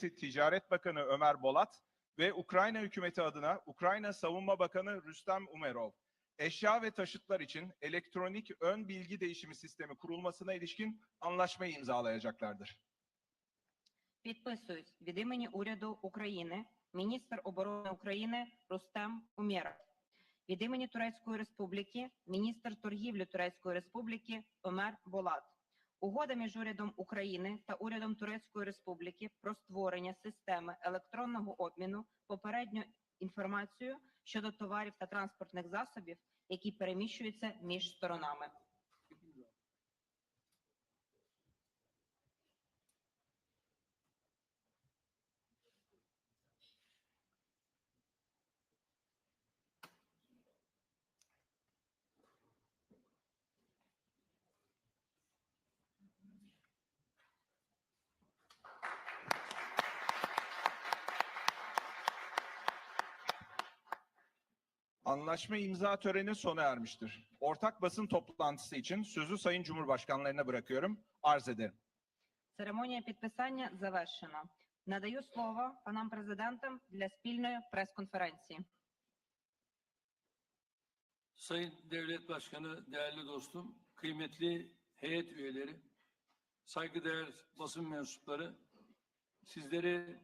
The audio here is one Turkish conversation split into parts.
Ti- Ticaret Bakanı Ömer Bolat ve Ukrayna hükümeti adına Ukrayna Savunma Bakanı Rüstem Umerov, eşya ve taşıtlar için elektronik ön bilgi değişimi sistemi kurulmasına ilişkin anlaşmayı imzalayacaklardır. Підписують від імені уряду України міністр оборони України Рустем Умєров. Від імені Турецької Республіки міністр торгівлі Турецької Республіки Ömer Болат. Угода між урядом України та урядом Турецької Республіки про створення системи електронного обміну попередньо інформацією щодо товарів та транспортних засобів, які переміщуються між сторонами. Anlaşma imza töreni sona ermiştir. Ortak basın toplantısı için sözü Sayın Cumhurbaşkanlarına bırakıyorum. Arz ederim. Церемонія підписання завершена. Надаю слово панам президентам для спільної прес-конференції. Sayın Devlet Başkanı, değerli dostum, kıymetli heyet üyeleri, saygıdeğer basın mensupları, sizleri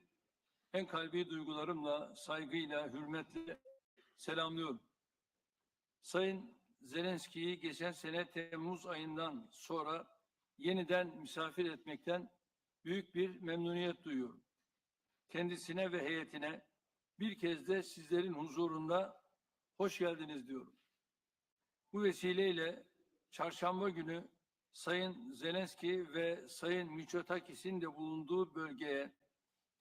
en kalbi duygularımla, saygıyla, hürmetle selamlıyorum. Sayın Zelenski'yi geçen sene Temmuz ayından sonra yeniden misafir etmekten büyük bir memnuniyet duyuyorum. Kendisine ve heyetine bir kez de sizlerin huzurunda hoş geldiniz diyorum. Bu vesileyle çarşamba günü Sayın Zelenski ve Sayın Mitsotakis'in de bulunduğu bölgeye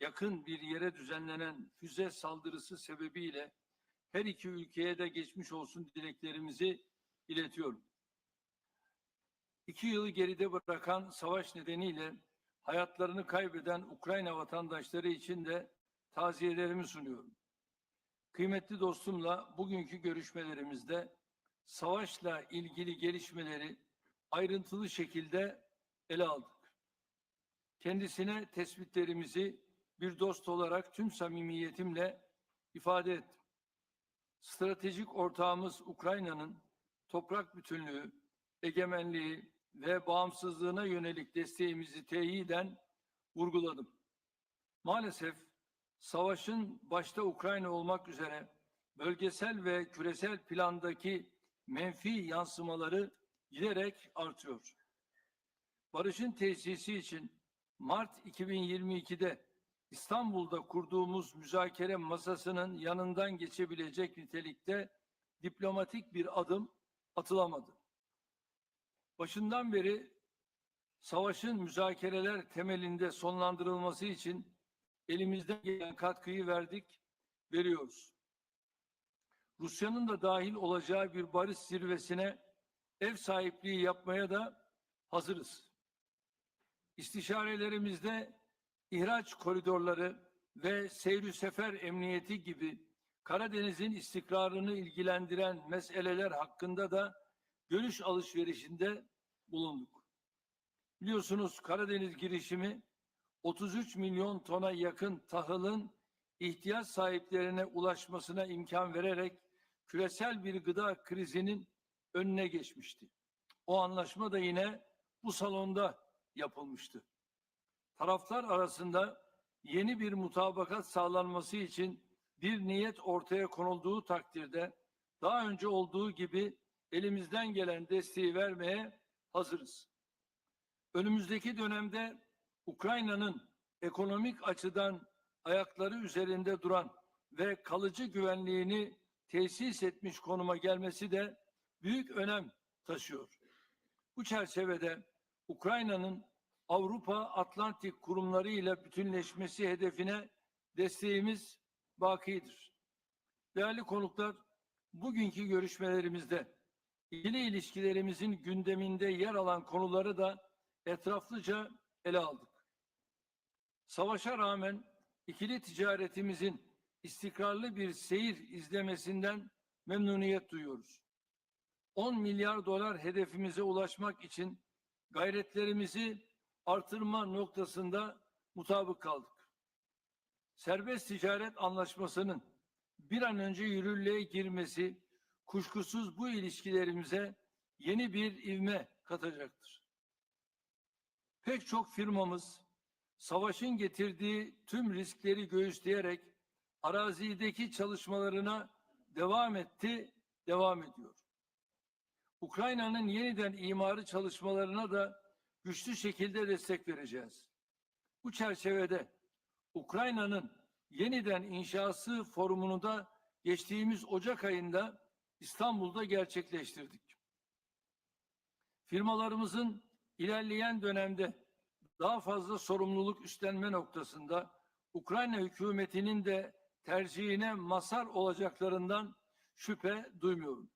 yakın bir yere düzenlenen füze saldırısı sebebiyle her iki ülkeye de geçmiş olsun dileklerimizi iletiyorum. İki yılı geride bırakan savaş nedeniyle hayatlarını kaybeden Ukrayna vatandaşları için de taziyelerimi sunuyorum. Kıymetli dostumla bugünkü görüşmelerimizde savaşla ilgili gelişmeleri ayrıntılı şekilde ele aldık. Kendisine tespitlerimizi bir dost olarak tüm samimiyetimle ifade ettim. Stratejik ortağımız Ukrayna'nın toprak bütünlüğü, egemenliği ve bağımsızlığına yönelik desteğimizi teyiden vurguladım. Maalesef savaşın başta Ukrayna olmak üzere bölgesel ve küresel plandaki menfi yansımaları giderek artıyor. Barışın tesisi için Mart 2022'de İstanbul'da kurduğumuz müzakere masasının yanından geçebilecek nitelikte diplomatik bir adım atılamadı. Başından beri savaşın müzakereler temelinde sonlandırılması için elimizden gelen katkıyı verdik, veriyoruz. Rusya'nın da dahil olacağı bir barış zirvesine ev sahipliği yapmaya da hazırız. İstişarelerimizde ihraç koridorları ve seyri sefer emniyeti gibi Karadeniz'in istikrarını ilgilendiren meseleler hakkında da görüş alışverişinde bulunduk. Biliyorsunuz Karadeniz girişimi 33 milyon tona yakın tahılın ihtiyaç sahiplerine ulaşmasına imkan vererek küresel bir gıda krizinin önüne geçmişti. O anlaşma da yine bu salonda yapılmıştı. Taraflar arasında yeni bir mutabakat sağlanması için bir niyet ortaya konulduğu takdirde daha önce olduğu gibi elimizden gelen desteği vermeye hazırız. Önümüzdeki dönemde Ukrayna'nın ekonomik açıdan ayakları üzerinde duran ve kalıcı güvenliğini tesis etmiş konuma gelmesi de büyük önem taşıyor. Bu çerçevede Ukrayna'nın Avrupa Atlantik kurumları ile bütünleşmesi hedefine desteğimiz bakidir. Değerli konuklar, bugünkü görüşmelerimizde ikili ilişkilerimizin gündeminde yer alan konuları da etraflıca ele aldık. Savaşa rağmen ikili ticaretimizin istikrarlı bir seyir izlemesinden memnuniyet duyuyoruz. 10 milyar dolar hedefimize ulaşmak için gayretlerimizi artırma noktasında mutabık kaldık. serbest ticaret anlaşmasının bir an önce yürürlüğe girmesi kuşkusuz bu ilişkilerimize yeni bir ivme katacaktır. Pek çok firmamız savaşın getirdiği tüm riskleri göğüsleyerek arazideki çalışmalarına devam etti, devam ediyor. Ukrayna'nın yeniden imarı çalışmalarına da güçlü şekilde destek vereceğiz. Bu çerçevede Ukrayna'nın yeniden inşası forumunu da geçtiğimiz Ocak ayında İstanbul'da gerçekleştirdik. Firmalarımızın ilerleyen dönemde daha fazla sorumluluk üstlenme noktasında Ukrayna hükümetinin de tercihine mazhar olacaklarından şüphe duymuyorum.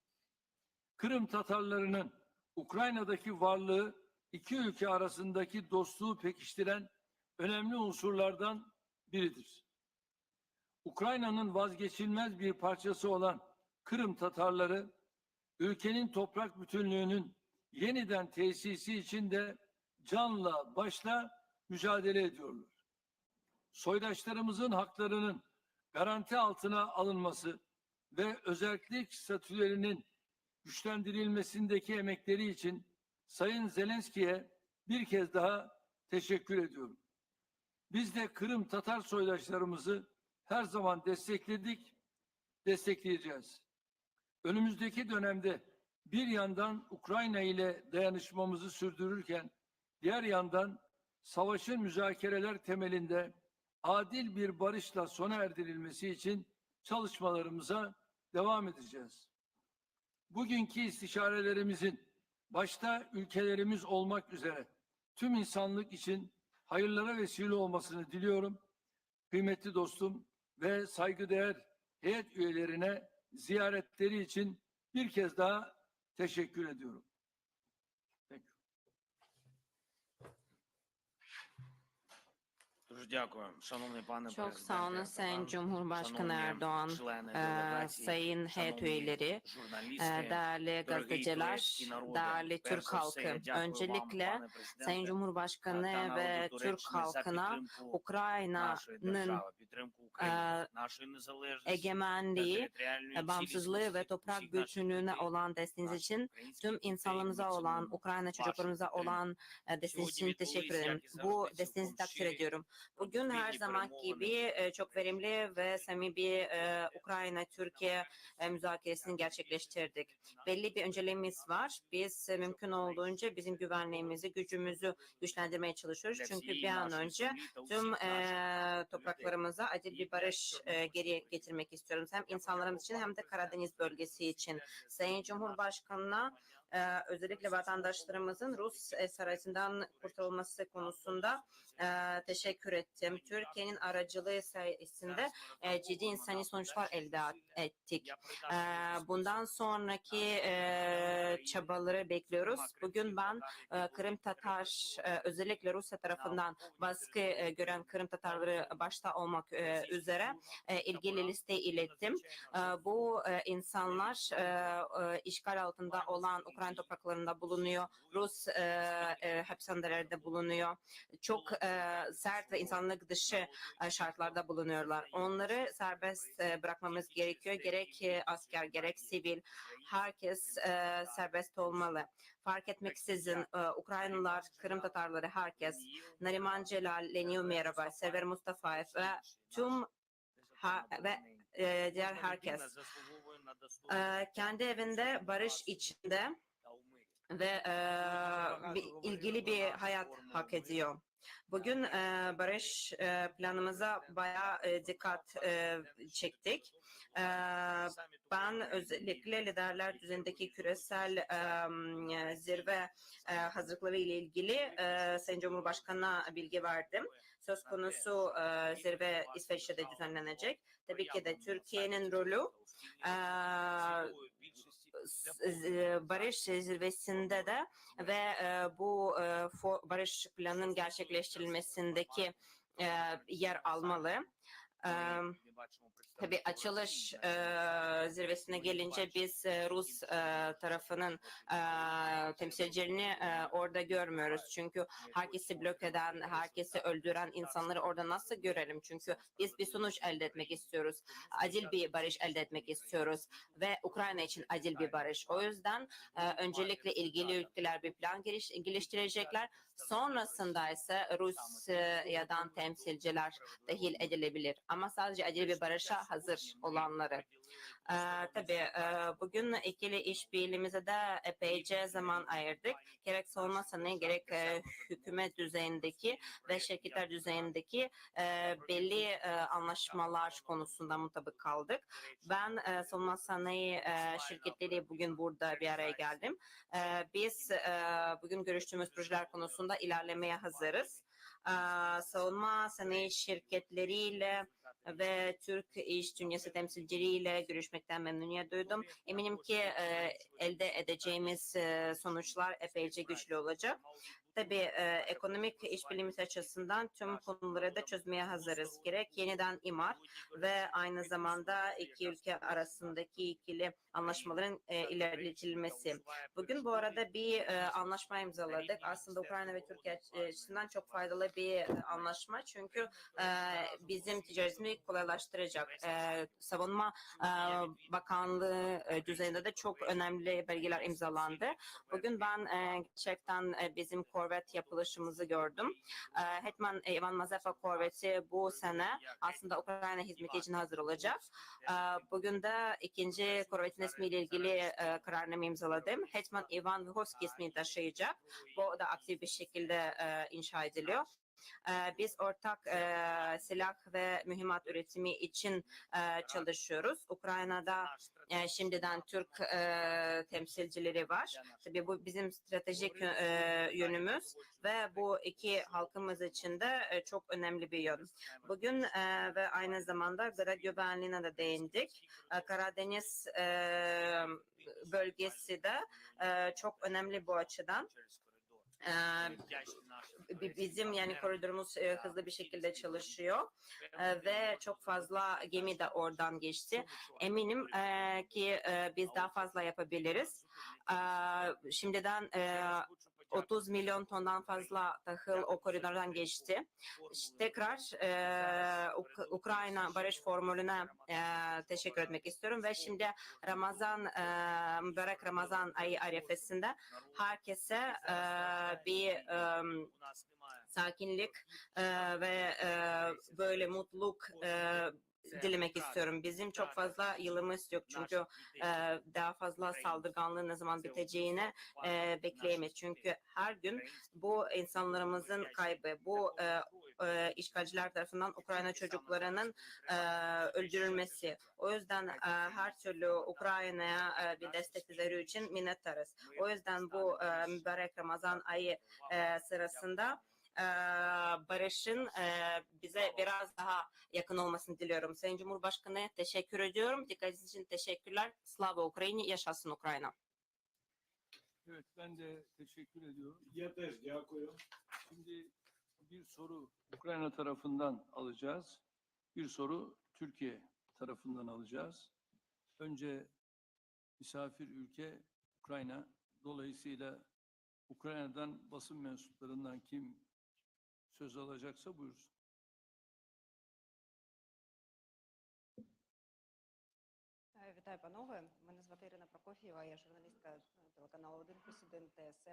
Kırım Tatarlarının Ukrayna'daki varlığı iki ülke arasındaki dostluğu pekiştiren önemli unsurlardan biridir. Ukrayna'nın vazgeçilmez bir parçası olan Kırım Tatarları ülkenin toprak bütünlüğünün yeniden tesisi için de canla başla mücadele ediyorlar. Soydaşlarımızın haklarının garanti altına alınması ve özellik statülerinin güçlendirilmesindeki emekleri için Sayın Zelenski'ye bir kez daha teşekkür ediyorum. Biz de Kırım Tatar soydaşlarımızı her zaman destekledik, destekleyeceğiz. Önümüzdeki dönemde bir yandan Ukrayna ile dayanışmamızı sürdürürken diğer yandan savaşın müzakereler temelinde adil bir barışla sona erdirilmesi için çalışmalarımıza devam edeceğiz. Bugünkü istişarelerimizin başta ülkelerimiz olmak üzere tüm insanlık için hayırlara vesile olmasını diliyorum. Kıymetli dostum ve saygıdeğer heyet üyelerine ziyaretleri için bir kez daha teşekkür ediyorum. дякую, шановний пане Çok президенте sağ olun Sayın Erdoğan, Cumhurbaşkanı şановні Erdoğan, члени eee, делегації, sayın heyet шановні üyeleri, журналісти, eee, değerli дорогі gazeteciler, турецькі народи. değerli Перш Türk за все, halkı. я дякую вам, Öncelikle пане президенте, Sayın та Cumhurbaşkanı народу ve Türk Туреччини за halkına підтримку нашої Ukrayna'nın держави, підтримку України, eee, нашої незалежності, egemenliği, територіальної e, bağımsızlığı ve цілісності toprak всіх наших bütünlüğüne людей, olan desteğiniz наших için українських tüm дітей. insanlığımıza Ми olan, цінуємо Ukrayna вашу çocuklarımıza підтримку. olan e, desteğiniz için Сьогодні teşekkür відбулись, ederim. як і Bu завжди, desteğinizi цілком takdir щирі, ediyorum. Bugün her zaman gibi e, çok verimli ve samimi bir e, Ukrayna-Türkiye e, müzakeresini gerçekleştirdik. Belli bir önceliğimiz var. Biz mümkün olduğunca bizim güvenliğimizi, gücümüzü güçlendirmeye çalışıyoruz. Çünkü bir an önce tüm topraklarımıza acil bir barış geri getirmek istiyoruz. Hem insanlarımız için hem de Karadeniz bölgesi için. Sayın Cumhurbaşkanı'na e, özellikle vatandaşlarımızın Rus esaretinden kurtulması konusunda e, teşekkür ettim. Türkiye'nin aracılığı sayesinde e, ciddi insani sonuçlar elde ettik. E, bundan sonraki e, çabaları bekliyoruz. Bugün ben e, Kırım Tatar e, özellikle Rusya tarafından baskı e, gören Kırım Tatarları başta olmak e, üzere e, ilgili listeyi ilettim. E, bu e, insanlar e, e, işgal altında olan Ukrayna topraklarında bulunuyor. Rus e, e, hapishanelerde bulunuyor. Çok e, sert ve insanlık dışı e, şartlarda bulunuyorlar. Onları serbest e, bırakmamız gerekiyor. Gerek e, asker gerek sivil herkes e, serbest olmalı. Fark etmeksizin e, Ukraynalılar, Kırım Tatarları herkes Nariman Celal, Leni Umerova, Sever Mustafaev ve tüm ha, ve e, diğer herkes e, kendi evinde barış içinde ve e, bir, ilgili bir hayat hak ediyor. Bugün e, barış e, planımıza bayağı e, dikkat e, çektik. E, ben özellikle liderler düzeyindeki küresel e, zirve e, hazırlıkları ile ilgili e, Sayın Cumhurbaşkanı'na bilgi verdim. Söz konusu e, zirve İsveç'te düzenlenecek. Tabii ki de Türkiye'nin rolü e, barış zirvesinde de ve bu barış planının gerçekleştirilmesindeki yer almalı. Tabii açılış e, zirvesine gelince biz e, Rus e, tarafının e, temsilcilerini e, orada görmüyoruz. Çünkü herkesi blok eden, herkesi öldüren insanları orada nasıl görelim? Çünkü biz bir sonuç elde etmek istiyoruz. Adil bir barış elde etmek istiyoruz ve Ukrayna için adil bir barış. O yüzden e, öncelikle ilgili ülkeler bir plan geliş, geliştirecekler. Sonrasında ise Rusya'dan temsilciler dahil edilebilir. Ama sadece adil bir barışa hazır olanları. Tabii bugün ikili işbirliğimize de epeyce zaman ayırdık. Gerek savunma sanayi gerek hükümet düzeyindeki ve şirketler düzeyindeki belli anlaşmalar konusunda mutabık kaldık. Ben e, savunma sanayi şirketleri bugün burada bir araya geldim. Biz bugün görüştüğümüz projeler konusunda ilerlemeye hazırız. E, savunma sanayi şirketleriyle ve Türk iş dünyası temsilcileriyle görüşmekten memnuniyet duydum. Eminim ki e, elde edeceğimiz e, sonuçlar epeyce güçlü olacak. Tabii e, ekonomik işbirliğimiz açısından tüm konuları da çözmeye hazırız. Gerek yeniden imar ve aynı zamanda iki ülke arasındaki ikili anlaşmaların e, ilerletilmesi. Bugün bu arada bir e, anlaşma imzaladık. Aslında Ukrayna ve Türkiye e, açısından çok faydalı bir e, anlaşma. Çünkü e, bizim ticaretimizi kolaylaştıracak. E, savunma e, Bakanlığı e, düzeyinde de çok önemli belgeler imzalandı. Bugün ben e, gerçekten e, bizim korvet yapılışımızı gördüm. E, Hetman Ivan Mazepa korveti bu sene aslında Ukrayna hizmeti için hazır olacak. E, bugün de ikinci korvetin ismiyle ilgili e, kararname imzaladım. Hetman Ivan Vyhovski ismini taşıyacak. Bu da aktif bir şekilde e, inşa ediliyor. E, Biz ortak e, silah ve mühimmat üretimi için e, çalışıyoruz. Ukrayna'da e, şimdiden Türk e, temsilcileri var. Tabii bu bizim stratejik e, yönümüz ve bu iki halkımız için de e, çok önemli bir yön. Bugün e, ve aynı zamanda gıda güvenliğine de değindik. E, Karadeniz e, bölgesi de e, çok önemli bu açıdan. E, bizim yani koridorumuz e, hızlı bir şekilde çalışıyor E, ve çok fazla gemi de oradan geçti. Eminim e, ki e, biz daha fazla yapabiliriz. E, şimdiden e, 30 milyon tondan fazla tahıl o koridordan geçti. Tekrar e, Uk- Ukrayna barış formülüne e, teşekkür etmek istiyorum ve şimdi Ramazan e, mübarek Ramazan ayı arifesinde herkese e, bir e, sakinlik e, ve e, böyle mutluluk e, dilemek istiyorum. Bizim çok fazla yılımız yok. Çünkü e, daha fazla saldırganlığın ne zaman biteceğini e, bekleyemeyiz. Çünkü her gün bu insanlarımızın kaybı, bu e, e, işgalciler tarafından Ukrayna çocuklarının e, öldürülmesi. O yüzden e, her türlü Ukrayna'ya e, bir destek üzeri için minnettarız. O yüzden bu e, mübarek Ramazan ayı e, sırasında e, barışın e, bize biraz daha yakın olmasını diliyorum. Sayın Cumhurbaşkanı teşekkür ediyorum. Dikkatiniz için teşekkürler. Slava Ukrayni, yaşasın Ukrayna. Evet ben de teşekkür ediyorum. Я теж дякую. Şimdi bir soru Ukrayna tarafından alacağız. Bir soru Türkiye tarafından alacağız. Önce misafir ülke Ukrayna. Dolayısıyla Ukrayna'dan basın mensuplarından kim söz alacaksa buyursun. Е, Вітаю, панове. Мене звати Ірина Прокоф'єва, я журналістка е, телеканалу 1 плюс 1 ТСН.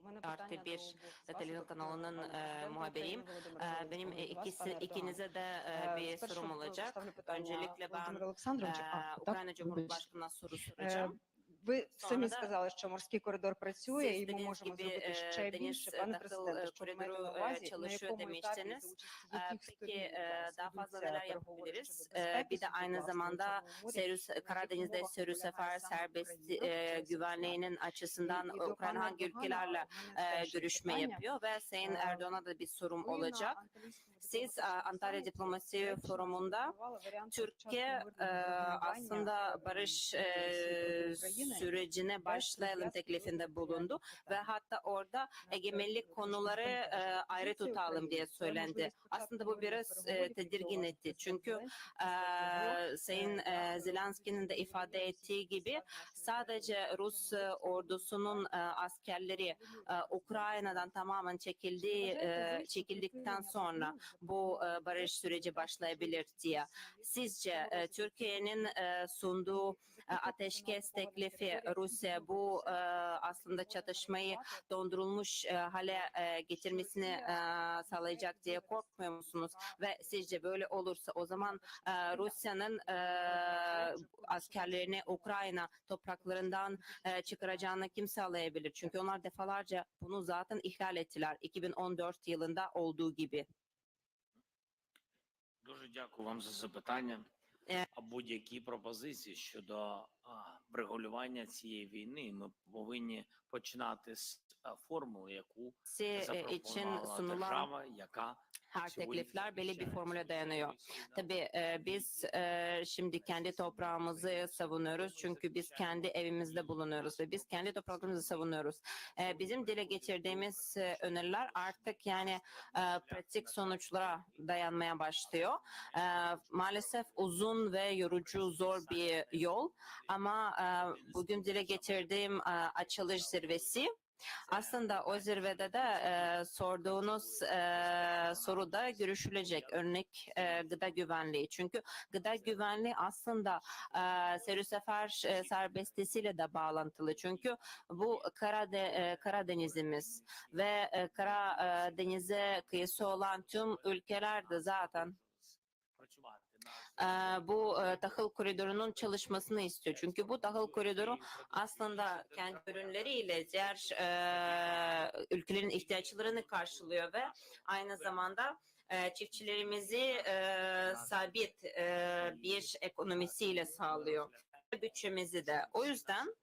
У мене Artı питання bir до обох з вас, telekanalının до пана e, президента muhabiriyim. України Володимира E, Зеленського, benim до e, вас, ikisi, пане Ердоган. ikinize de e, Е, bir спершу sorum olacak. ставлю питання Öncelikle ben Володимиру e, Олександровичу. А, так, Ukrayna вибачте. Cumhurbaşkanı'na soru Е, soracağım. Ви самі Sonra da- сказали, що морський коридор працює, Siz і ми dediğiniz можемо gibi зробити e, ще deniz більше. e, Пане tahıl президенте, e, що ви маєте koridoru на e, увазі, на çalışıyor якому етапі demiştiniz. за участі E, яких Peki сторін e, зараз daha fazla ведуться neler переговори yapabiliriz? щодо E, безпеки Bir de aynı судноплавства у zamanda Чорному морі? Serüs, яких Karadeniz'de умовах Sörü полягає Sefer саме serbesti Україна e, в цій güvenliğinin ситуації? açısından І- і до Ukrayna пана hangi Ердогана ülkelerle у мене e, теж є görüşme питання. yapıyor ve Sayın Е, Erdoğan'a da bir sorum Ви на olacak. антилійському siz e, Antalya Diplomasi Forumu'nda Türkiye e, aslında barış e, sürecine başlayalım teklifinde bulundu ve hatta orada egemenlik konuları e, ayrı tutalım diye söylendi. Aslında bu biraz e, tedirgin etti çünkü e, Sayın e, Zelenski'nin de ifade ettiği gibi sadece Rus e, ordusunun e, askerleri e, Ukrayna'dan tamamen çekildiği çekildikten sonra bu barış süreci başlayabilir diye. Sizce Türkiye'nin sunduğu ateşkes teklifi Rusya bu aslında çatışmayı dondurulmuş hale getirmesini sağlayacak diye korkmuyor musunuz? Ve sizce böyle olursa o zaman Rusya'nın askerlerini Ukrayna topraklarından e, çıkaracağını kim sağlayabilir? Çünkü onlar defalarca bunu zaten ihlal ettiler 2014 yılında olduğu gibi. Дуже дякую вам за запитання. Е. А будь-які пропозиції щодо а, врегулювання цієї війни ми повинні починати з а, формули, яку Si e, için запропонувала sunulan держава, яка her сьогодні teklifler belli bir захищає formüle нашу dayanıyor. територію. Tabii e, biz e, şimdi kendi toprağımızı savunuyoruz çünkü biz kendi evimizde bulunuyoruz ve biz kendi topraklarımızı savunuyoruz. E, bizim dile getirdiğimiz e, öneriler artık yani e, pratik sonuçlara dayanmaya başlıyor. E, maalesef uzun ve ve yorucu zor bir yol ama e, bugün dile getirdiğim e, açılış zirvesi aslında o zirvede de e, sorduğunuz e, soruda görüşülecek örnek e, gıda güvenliği. Çünkü gıda güvenliği aslında e, seri sefer e, serbestisiyle de bağlantılı. Çünkü bu Karade, e, Karadenizimiz ve e, Karadeniz'e kıyısı olan tüm ülkeler de zaten bu e, tahıl koridorunun çalışmasını istiyor. Çünkü bu tahıl koridoru aslında kendi ürünleriyle diğer e, ülkelerin ihtiyaçlarını karşılıyor ve aynı zamanda e, çiftçilerimizi sabit bir ekonomisiyle sağlıyor. Bütçemizi de. O yüzden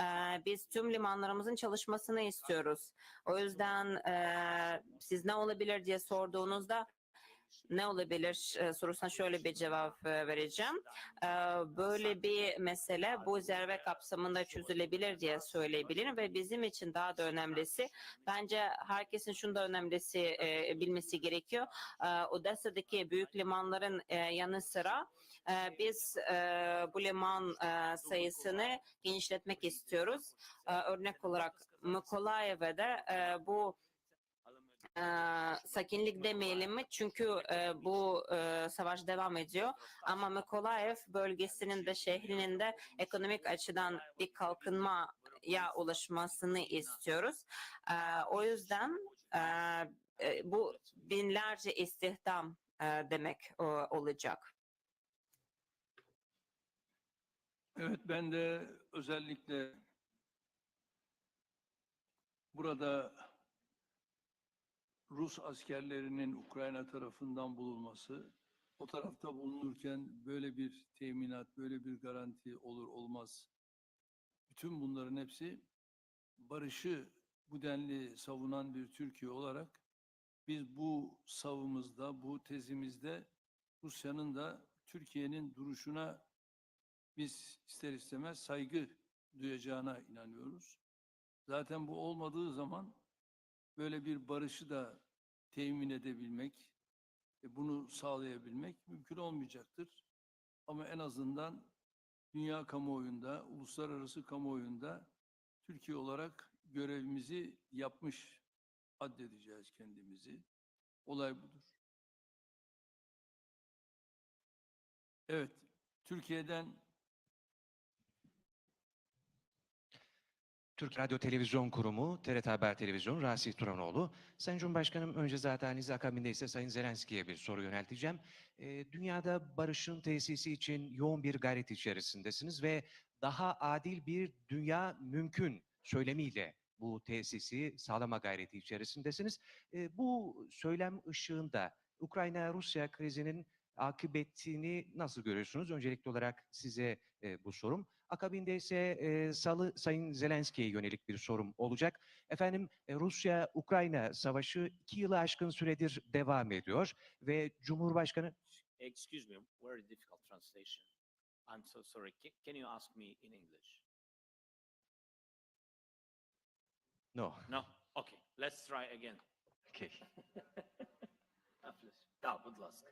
e, biz tüm limanlarımızın çalışmasını istiyoruz. O yüzden e, siz ne olabilir diye sorduğunuzda ne olabilir e, sorusuna şöyle bir cevap e, vereceğim. E, böyle bir mesele bu zirve kapsamında çözülebilir diye söyleyebilirim ve bizim için daha da önemlisi bence herkesin şunu da önemlisi e, bilmesi gerekiyor. E, Odessa'daki büyük limanların e, yanı sıra biz bu liman sayısını genişletmek istiyoruz. Örnek olarak Mykolaiev'e de e, bu e, sakinlik demeyelim mi? Çünkü e, bu e, savaş devam ediyor. Ama Mykolaiv bölgesinin de şehrinin de ekonomik açıdan bir kalkınmaya ulaşmasını istiyoruz. E, o yüzden e, e, bu binlerce istihdam e, demek e, olacak. Evet ben de özellikle burada Rus askerlerinin Ukrayna tarafından bulunması, o tarafta bulunurken böyle bir teminat, böyle bir garanti olur olmaz. Bütün bunların hepsi barışı bu denli savunan bir Türkiye olarak biz bu savımızda, bu tezimizde Rusya'nın da Türkiye'nin duruşuna biz ister istemez saygı duyacağına inanıyoruz. Zaten bu olmadığı zaman böyle bir barışı da temin edebilmek, e, bunu sağlayabilmek mümkün olmayacaktır. Ama en azından dünya kamuoyunda, uluslararası kamuoyunda Türkiye olarak görevimizi yapmış addedeceğiz kendimizi. Olay budur. Evet, Türkiye'den Türk Radyo Televizyon Kurumu, TRT Haber Televizyon, Rasih Turanoğlu. Sayın Cumhurbaşkanım önce zaten Nizi akabinde ise Sayın Zelenski'ye bir soru yönelteceğim. Ee, dünyada barışın tesisi için yoğun bir gayret içerisindesiniz ve daha adil bir dünya mümkün söylemiyle bu tesisi sağlama gayreti içerisindesiniz. Ee, bu söylem ışığında Ukrayna-Rusya krizinin akıbetini nasıl görüyorsunuz? Öncelikli olarak size e, bu sorum. Akabinde ise e, Salı Sayın Zelenski'ye yönelik bir sorum olacak. Efendim e, Rusya-Ukrayna savaşı iki yılı aşkın süredir devam ediyor ve Cumhurbaşkanı Excuse me, very difficult translation. I'm so sorry. Ca- Can you ask me in English? no. No? Okay, let's try again. Okay. Ah, please. Да, будь ласка.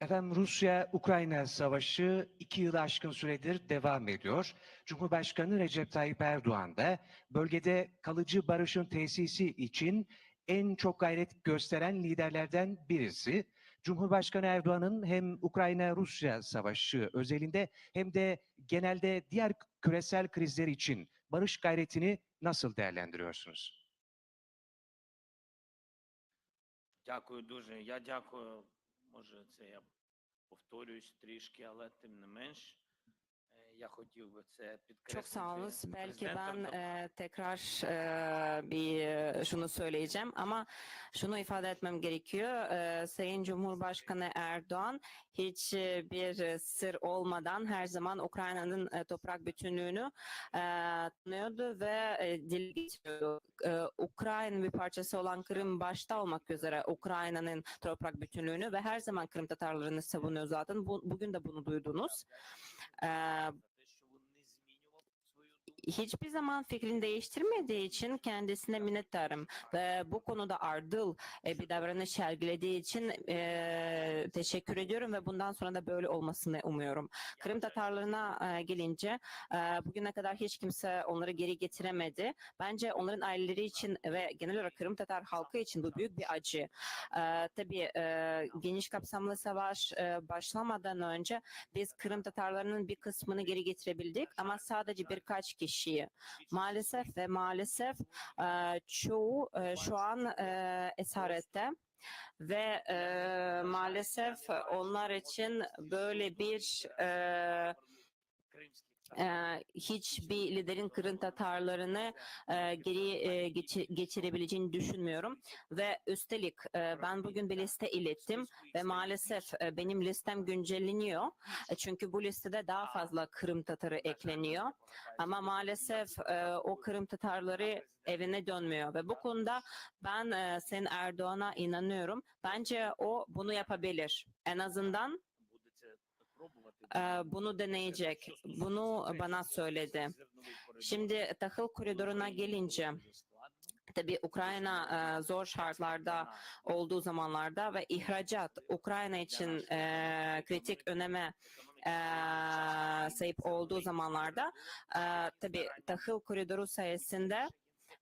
Efendim Rusya-Ukrayna savaşı iki yılı aşkın süredir devam ediyor. Cumhurbaşkanı Recep Tayyip Erdoğan da bölgede kalıcı barışın tesisi için en çok gayret gösteren liderlerden birisi. Cumhurbaşkanı Erdoğan'ın hem Ukrayna-Rusya savaşı özelinde hem de genelde diğer küresel krizler için barış gayretini nasıl değerlendiriyorsunuz? Дякую дуже. Я дякую. Може, це я повторююсь трішки, але тим не менш, я хотів би це підкреслити. Çok sağ olun. Belki ben Президентом e, tekrar e, bir e, şunu söyleyeceğim ama şunu ifade etmem gerekiyor. E, Sayın Cumhurbaşkanı Erdoğan hiç e, bir e, sır olmadan her zaman Ukrayna'nın e, toprak bütünlüğünü e, tanıyordu ve e, dil getiriyordu. E, Ukrayna bir parçası olan Kırım başta olmak üzere Ukrayna'nın toprak bütünlüğünü ve her zaman Kırım Tatarlarını savunuyor zaten. Bu, bugün de bunu duydunuz. E, hiçbir zaman fikrini değiştirmediği için kendisine minnettarım ve bu konuda ardıl e, bir davranış sergilediği için e, teşekkür ediyorum ve bundan sonra da böyle olmasını umuyorum. Kırım Tatarlarına e, gelince e, bugüne kadar hiç kimse onları geri getiremedi. Bence onların aileleri için ve genel olarak Kırım Tatar halkı için bu büyük bir acı. Tabii geniş kapsamlı savaş başlamadan önce biz Kırım Tatarlarının bir kısmını geri getirebildik ama sadece birkaç kişiyi. Maalesef ve maalesef e, çoğu şu an esarette ve maalesef onlar için böyle bir e, hiçbir liderin Kırım Tatarlarını geri geçi- geçirebileceğini düşünmüyorum ve üstelik ben bugün bir liste ilettim ve maalesef benim listem güncelleniyor E, çünkü bu listede daha fazla Kırım Tatarı ekleniyor ama maalesef o Kırım Tatarları evine dönmüyor ve bu konuda ben Sayın Erdoğan'a inanıyorum. Bence o bunu yapabilir. En azından bunu deneyecek. Bunu bana söyledi. Şimdi tahıl koridoruna gelince tabii Ukrayna e, zor şartlarda olduğu zamanlarda ve ihracat Ukrayna için e, kritik öneme e, sahip olduğu zamanlarda e, tabii tahıl koridoru sayesinde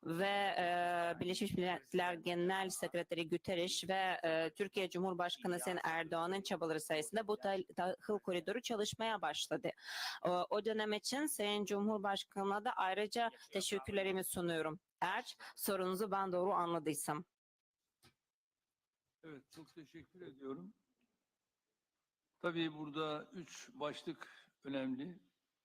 ve e, Birleşmiş Milletler Genel Sekreteri Guterres ve e, Türkiye Cumhurbaşkanı Sayın Erdoğan'ın çabaları sayesinde bu ta- tahıl koridoru çalışmaya başladı. O, o dönem için Sayın Cumhurbaşkanı'na da ayrıca teşekkürlerimi sunuyorum. Eğer sorunuzu ben doğru anladıysam. Evet, çok teşekkür ediyorum. Tabii burada üç başlık önemli.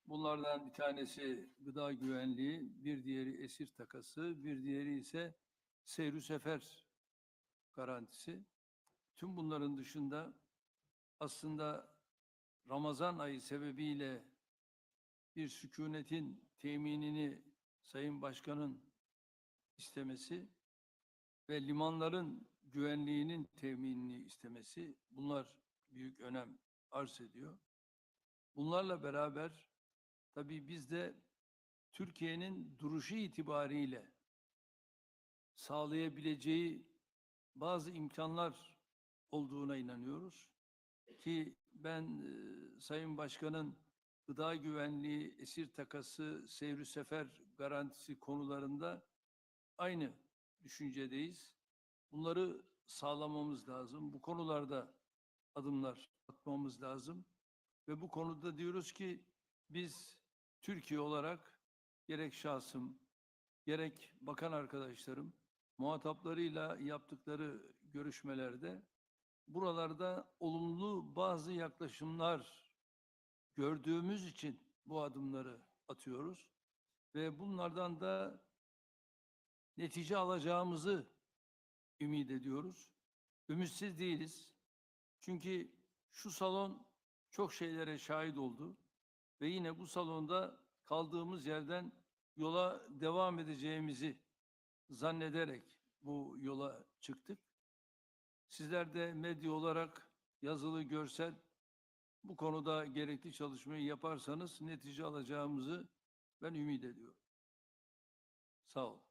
Bunlardan bir tanesi gıda güvenliği, bir diğeri esir takası, bir diğeri ise seyru sefer garantisi. Tüm bunların dışında aslında Ramazan ayı sebebiyle bir sükunetin teminini Sayın Başkan'ın istemesi ve limanların güvenliğinin teminini istemesi bunlar büyük önem arz ediyor. Bunlarla beraber tabii biz de Türkiye'nin duruşu itibariyle sağlayabileceği bazı imkanlar olduğuna inanıyoruz. Ki ben e, Sayın Başkan'ın gıda güvenliği, esir takası, seyri sefer garantisi konularında aynı düşüncedeyiz. Bunları sağlamamız lazım. Bu konularda adımlar atmamız lazım. Ve bu konuda diyoruz ki biz Türkiye olarak gerek şahsım, gerek bakan arkadaşlarım muhataplarıyla yaptıkları görüşmelerde buralarda olumlu bazı yaklaşımlar gördüğümüz için bu adımları atıyoruz ve bunlardan da netice alacağımızı ümit ediyoruz. Ümitsiz değiliz. Çünkü şu salon çok şeylere şahit oldu ve yine bu salonda kaldığımız yerden yola devam edeceğimizi zannederek bu yola çıktık. Sizler de medya olarak yazılı, görsel bu konuda gerekli çalışmayı yaparsanız netice alacağımızı ben ümit ediyorum. Sağ olun.